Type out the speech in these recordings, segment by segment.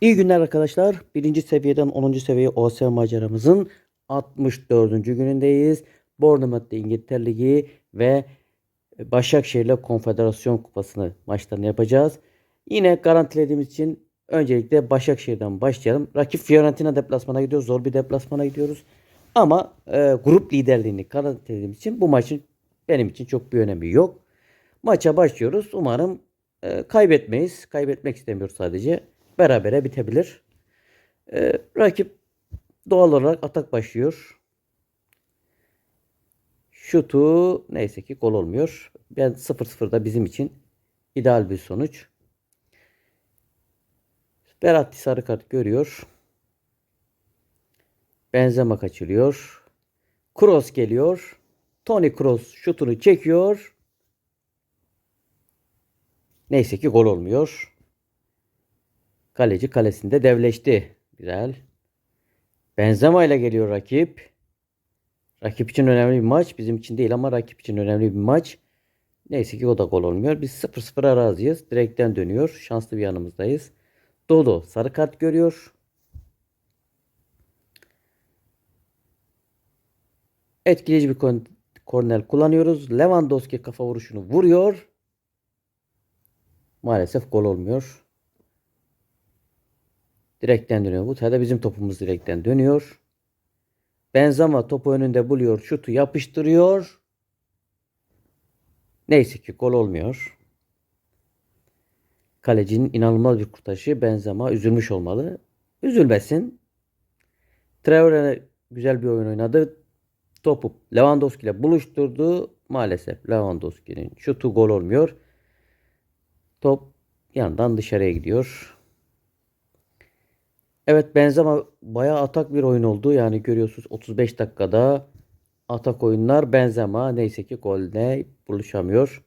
İyi günler arkadaşlar. Birinci seviyeden 10. seviye OS maceramızın 64. günündeyiz. Bournemouth'ta İngiltere Ligi ve Başakşehir'le Konfederasyon Kupası'nı maçlarını yapacağız. Yine garantilediğimiz için öncelikle Başakşehir'den başlayalım. Rakip Fiorentina deplasmana gidiyoruz. Zor bir deplasmana gidiyoruz. Ama e, grup liderliğini garantilediğimiz için bu maçın benim için çok bir önemi yok. Maça başlıyoruz. Umarım e, kaybetmeyiz. Kaybetmek istemiyoruz sadece. Berabere bitebilir. E, rakip doğal olarak atak başlıyor. Şutu neyse ki gol olmuyor. Ben 0-0 bizim için ideal bir sonuç. Berat sarı kart görüyor. Benzema kaçırıyor. Kroos geliyor. Toni Kroos şutunu çekiyor. Neyse ki gol olmuyor. Kaleci kalesinde devleşti. Güzel. Benzema ile geliyor rakip. Rakip için önemli bir maç. Bizim için değil ama rakip için önemli bir maç. Neyse ki o da gol olmuyor. Biz 0-0 arazıyız. Direkten dönüyor. Şanslı bir yanımızdayız. Dodo sarı kart görüyor. Etkileyici bir korner kullanıyoruz. Lewandowski kafa vuruşunu vuruyor. Maalesef gol olmuyor. Direkten dönüyor. Bu sefer de bizim topumuz direkten dönüyor. Benzema topu önünde buluyor. Şutu yapıştırıyor. Neyse ki gol olmuyor. Kalecinin inanılmaz bir kurtarışı. Benzema üzülmüş olmalı. Üzülmesin. Traore güzel bir oyun oynadı. Topu Lewandowski ile buluşturdu. Maalesef Lewandowski'nin şutu gol olmuyor. Top yandan dışarıya gidiyor. Evet Benzema bayağı atak bir oyun oldu. Yani görüyorsunuz 35 dakikada atak oyunlar Benzema neyse ki golde buluşamıyor.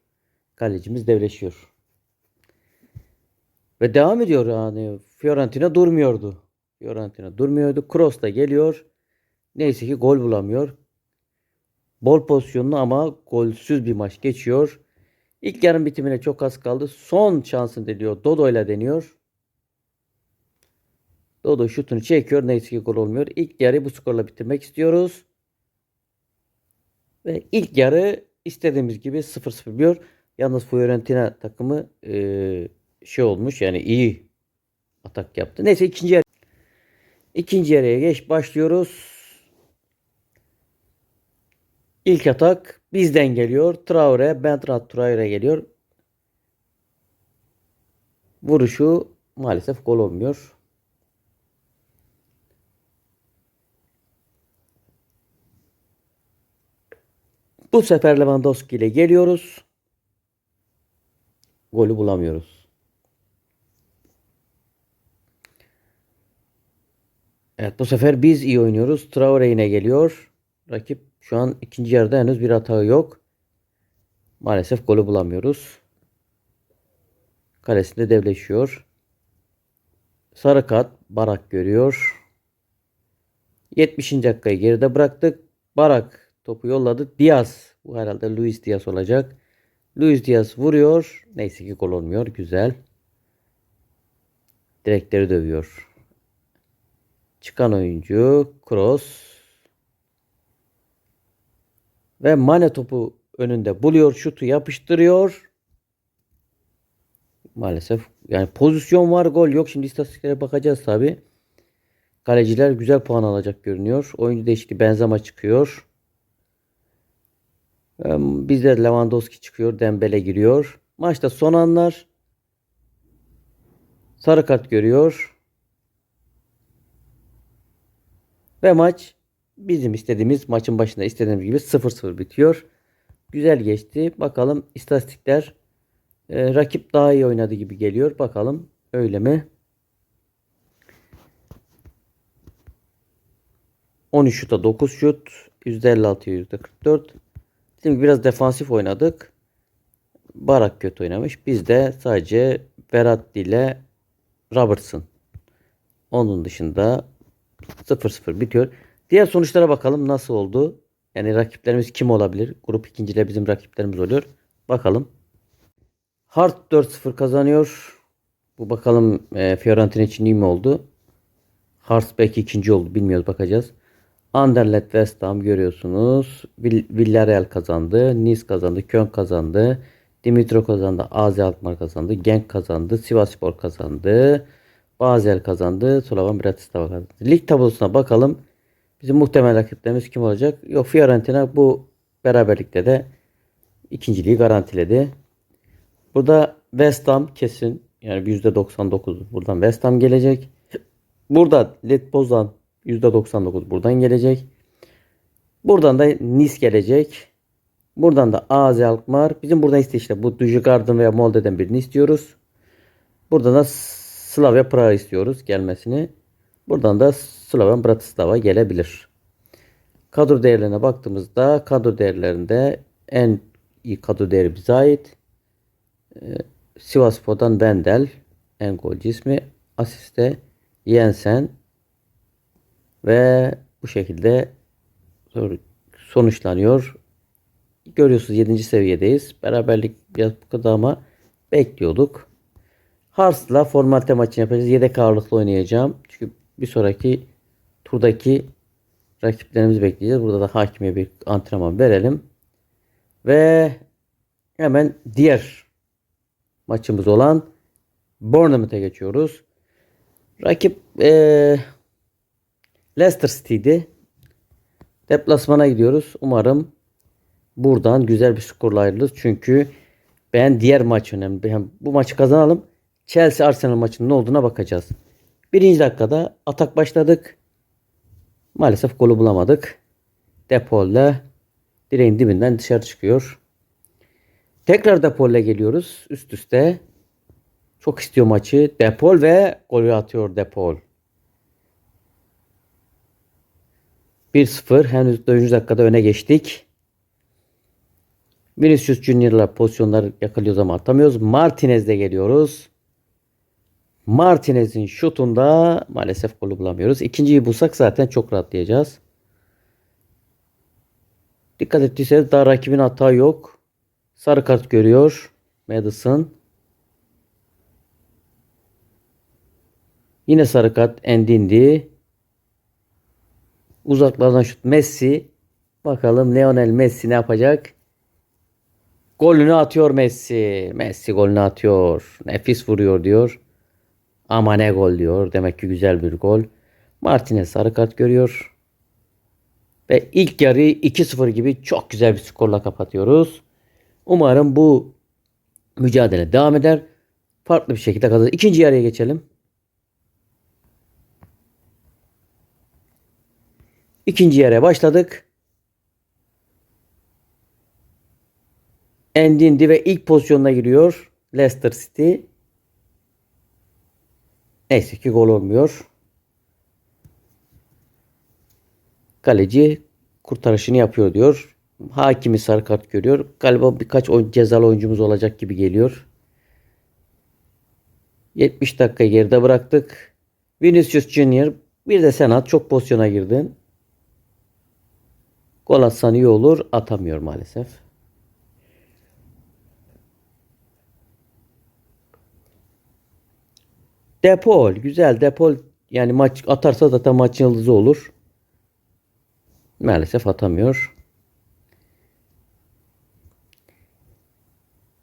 Kalecimiz devleşiyor. Ve devam ediyor yani Fiorentina durmuyordu. Fiorentina durmuyordu. Kroos da geliyor. Neyse ki gol bulamıyor. Bol pozisyonlu ama golsüz bir maç geçiyor. İlk yarım bitimine çok az kaldı. Son şansını deniyor. Dodo ile deniyor. Dodo şutunu çekiyor. Neyse ki gol olmuyor. İlk yarı bu skorla bitirmek istiyoruz. Ve ilk yarı istediğimiz gibi 0-0 diyor. Yalnız Fiorentina takımı eee, şey olmuş yani iyi atak yaptı. Neyse ikinci yarı ikinci yarıya geç başlıyoruz. İlk atak bizden geliyor. Traore, Bertrand Traore geliyor. Vuruşu maalesef gol olmuyor. Bu sefer Lewandowski ile geliyoruz. Golü bulamıyoruz. Evet bu sefer biz iyi oynuyoruz. Traore yine geliyor. Rakip şu an ikinci yarıda henüz bir hata yok. Maalesef golü bulamıyoruz. Kalesinde devleşiyor. Sarı kart Barak görüyor. 70. dakikayı geride bıraktık. Barak topu yolladı. Diaz. Bu herhalde Luis Diaz olacak. Luis Diaz vuruyor. Neyse ki gol olmuyor. Güzel. Direkleri dövüyor. Çıkan oyuncu Kroos. Ve Mane topu önünde buluyor. Şutu yapıştırıyor. Maalesef yani pozisyon var gol yok. Şimdi istatistiklere bakacağız tabi. Kaleciler güzel puan alacak görünüyor. Oyuncu değişikliği Benzema çıkıyor. Bizde Lewandowski çıkıyor. Dembele giriyor. Maçta son anlar. Sarı kart görüyor. Ve maç bizim istediğimiz maçın başında istediğimiz gibi 0-0 bitiyor. Güzel geçti. Bakalım istatistikler e, rakip daha iyi oynadı gibi geliyor. Bakalım öyle mi? 13 şuta 9 şut. %56 %44. Şimdi biraz defansif oynadık. Barak kötü oynamış. Biz de sadece Berat ile Robertson. Onun dışında 0-0 bitiyor. Diğer sonuçlara bakalım nasıl oldu. Yani rakiplerimiz kim olabilir? Grup ikinciyle bizim rakiplerimiz oluyor. Bakalım. Hart 4-0 kazanıyor. Bu bakalım e, Fiorentina için iyi mi oldu? Hearts belki ikinci oldu. Bilmiyoruz bakacağız. Anderlecht West Ham görüyorsunuz. Vill- Villarreal kazandı. Nice kazandı. Köln kazandı. Dimitro kazandı. AZ Alkmaar kazandı. Genk kazandı. Sivasspor kazandı. Basel kazandı. Slovan Bratislava kazandı. Lig tablosuna bakalım. Bizim muhtemel rakiplerimiz kim olacak? Yok Fiorentina bu beraberlikte de ikinciliği garantiledi. Burada West Ham kesin. Yani %99 buradan West Ham gelecek. Burada Led %99 buradan gelecek. Buradan da Nice gelecek. Buradan da AZ Alkmaar. Bizim burada işte işte bu Dujgarden veya Molde'den birini istiyoruz. Buradan da Slavia Praha istiyoruz gelmesini. Buradan da Slovan Bratislava gelebilir. Kadro değerlerine baktığımızda kadro değerlerinde en iyi kadro değeri bize ait. Ee, Sivasspor'dan Wendel en golcü ismi. Asiste Jensen ve bu şekilde sonuçlanıyor. Görüyorsunuz 7. seviyedeyiz. Beraberlik biraz bu kadar ama bekliyorduk. Hars'la formalite maçını yapacağız. Yedek ağırlıklı oynayacağım. Çünkü bir sonraki turdaki rakiplerimizi bekleyeceğiz. Burada da hakime bir antrenman verelim. Ve hemen diğer maçımız olan Bournemouth'a geçiyoruz. Rakip eee Leicester City'di. Deplasmana gidiyoruz. Umarım buradan güzel bir skorla ayrılırız. Çünkü ben diğer maç önemli. Yani bu maçı kazanalım. Chelsea Arsenal maçının ne olduğuna bakacağız. Birinci dakikada atak başladık. Maalesef golü bulamadık. Depol'le direğin dibinden dışarı çıkıyor. Tekrar Depol'le geliyoruz üst üste. Çok istiyor maçı. Depol ve golü atıyor Depol. 1-0 henüz 4. dakikada öne geçtik. Vinicius Junior'la pozisyonları yakalıyoruz ama atamıyoruz. Martinez'de geliyoruz. Martinez'in şutunda maalesef golü bulamıyoruz. İkinciyi bulsak zaten çok rahatlayacağız. Dikkat ettiyseniz daha rakibin hata yok. Sarı kart görüyor. Madison. Yine sarı kart Endindi. Uzaklardan şut Messi. Bakalım Lionel Messi ne yapacak? Golünü atıyor Messi. Messi golünü atıyor. Nefis vuruyor diyor. Ama ne gol diyor. Demek ki güzel bir gol. Martinez sarı kart görüyor. Ve ilk yarıyı 2-0 gibi çok güzel bir skorla kapatıyoruz. Umarım bu mücadele devam eder. Farklı bir şekilde kazanır. İkinci yarıya geçelim. İkinci yere başladık. Endindi ve ilk pozisyonuna giriyor Leicester City. Neyse ki gol olmuyor. Kaleci kurtarışını yapıyor diyor. Hakimi sarı kart görüyor. Galiba birkaç oyun, cezalı oyuncumuz olacak gibi geliyor. 70 dakika geride bıraktık. Vinicius Junior bir de sen at. Çok pozisyona girdin. Gol atsan iyi olur. Atamıyor maalesef. Depol. Güzel. Depol yani maç atarsa zaten maçın yıldızı olur. Maalesef atamıyor.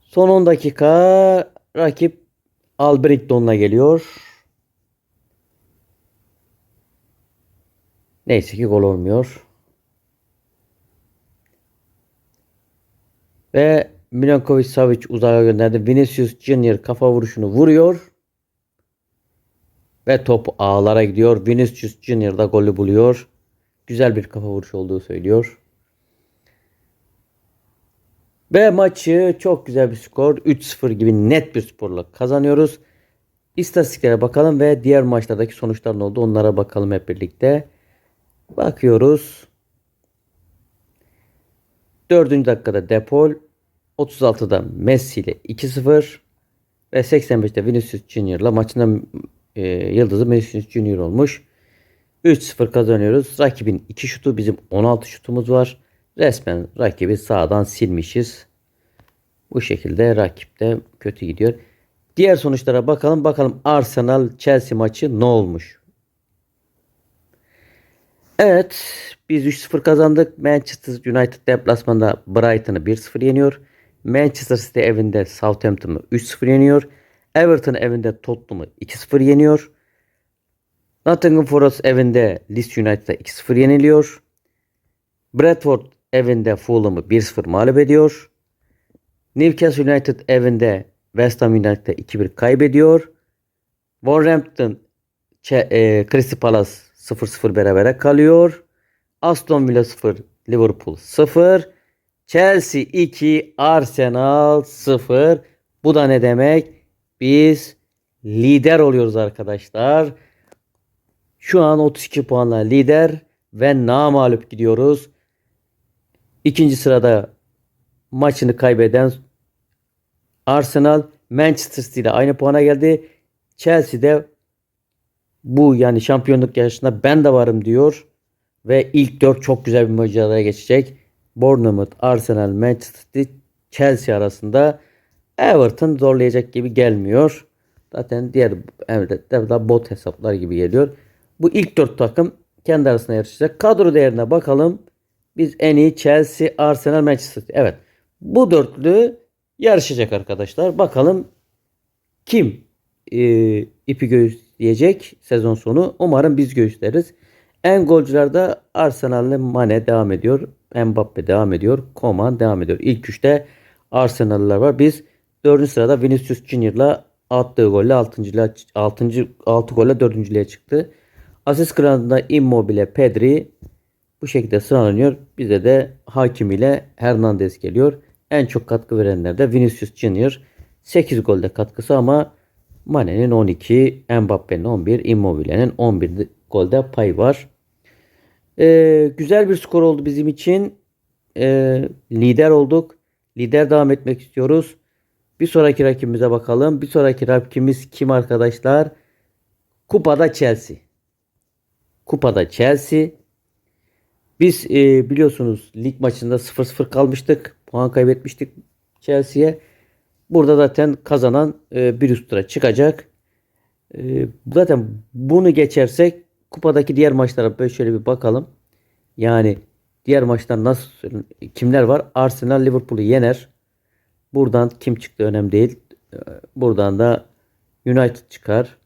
Son 10 dakika rakip Albrecht'on'la geliyor. Neyse ki gol olmuyor. Ve Milankovic Savic uzağa gönderdi. Vinicius Junior kafa vuruşunu vuruyor. Ve top ağlara gidiyor. Vinicius Junior da golü buluyor. Güzel bir kafa vuruşu olduğu söylüyor. Ve maçı çok güzel bir skor. 3-0 gibi net bir skorla kazanıyoruz. İstatistiklere bakalım ve diğer maçlardaki sonuçlar ne oldu onlara bakalım hep birlikte. Bakıyoruz. 4. dakikada Depol, 36'da Messi ile 2-0 ve 85'te Vinicius Junior'la maçın e, yıldızı Vinicius Junior olmuş. 3-0 kazanıyoruz. Rakibin 2 şutu bizim 16 şutumuz var. Resmen rakibi sağdan silmişiz. Bu şekilde rakip de kötü gidiyor. Diğer sonuçlara bakalım. Bakalım Arsenal Chelsea maçı ne olmuş? Evet, biz 3-0 kazandık. Manchester United deplasmanda Brighton'ı 1-0 yeniyor. Manchester City evinde Southampton'ı 3-0 yeniyor. Everton evinde Tottenham'ı 2-0 yeniyor. Nottingham Forest evinde Leeds United'a 2-0 yeniliyor. Bradford evinde Fulham'ı 1-0 mağlup ediyor. Newcastle United evinde West Ham United'a 2-1 kaybediyor. Wolverhampton e, Crystal Palace 0-0 berabere kalıyor. Aston Villa 0, Liverpool 0. Chelsea 2, Arsenal 0. Bu da ne demek? Biz lider oluyoruz arkadaşlar. Şu an 32 puanla lider ve namağlup gidiyoruz. İkinci sırada maçını kaybeden Arsenal Manchester City ile aynı puana geldi. Chelsea'de bu yani şampiyonluk yarışında ben de varım diyor. Ve ilk dört çok güzel bir mücadeleye geçecek. Bournemouth, Arsenal, Manchester City, Chelsea arasında Everton zorlayacak gibi gelmiyor. Zaten diğer evet, daha bot hesaplar gibi geliyor. Bu ilk dört takım kendi arasında yarışacak. Kadro değerine bakalım. Biz en iyi Chelsea, Arsenal, Manchester City. Evet. Bu dörtlü yarışacak arkadaşlar. Bakalım kim e, ipi göğüsleyecek sezon sonu. Umarım biz göğüsleriz. En golcülerde Arsenal'le Mane devam ediyor. Mbappe devam ediyor. Coman devam ediyor. İlk üçte Arsenal'lar var. Biz dördüncü sırada Vinicius Junior'la attığı golle 6. 6. 6 golle 4. çıktı. Asist kralında Immobile, Pedri bu şekilde sıralanıyor. Bize de Hakim ile Hernandez geliyor. En çok katkı verenler de Vinicius Junior. 8 golde katkısı ama Mane'nin 12, Mbappe'nin 11, Immobile'nin 11 golde pay var. Ee, güzel bir skor oldu bizim için. Ee, lider olduk. Lider devam etmek istiyoruz. Bir sonraki rakibimize bakalım. Bir sonraki rakibimiz kim arkadaşlar? Kupada Chelsea. Kupada Chelsea. Biz e, biliyorsunuz lig maçında 0-0 kalmıştık. Puan kaybetmiştik Chelsea'ye. Burada zaten kazanan e, bir üst tura çıkacak. E, zaten bunu geçersek kupadaki diğer maçlara böyle şöyle bir bakalım. Yani diğer maçlar nasıl kimler var? Arsenal Liverpool'u yener. Buradan kim çıktı önemli değil. E, Buradan da United çıkar.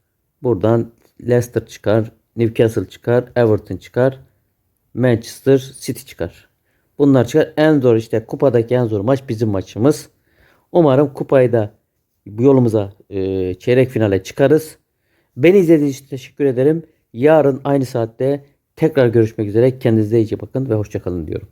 Buradan Leicester çıkar. Newcastle çıkar. Everton çıkar. Manchester City çıkar. Bunlar çıkar. En zor işte kupadaki en zor maç bizim maçımız. Umarım kupayı da bu yolumuza e, çeyrek finale çıkarız. Beni izlediğiniz için teşekkür ederim. Yarın aynı saatte tekrar görüşmek üzere. Kendinize iyice bakın ve hoşçakalın diyorum.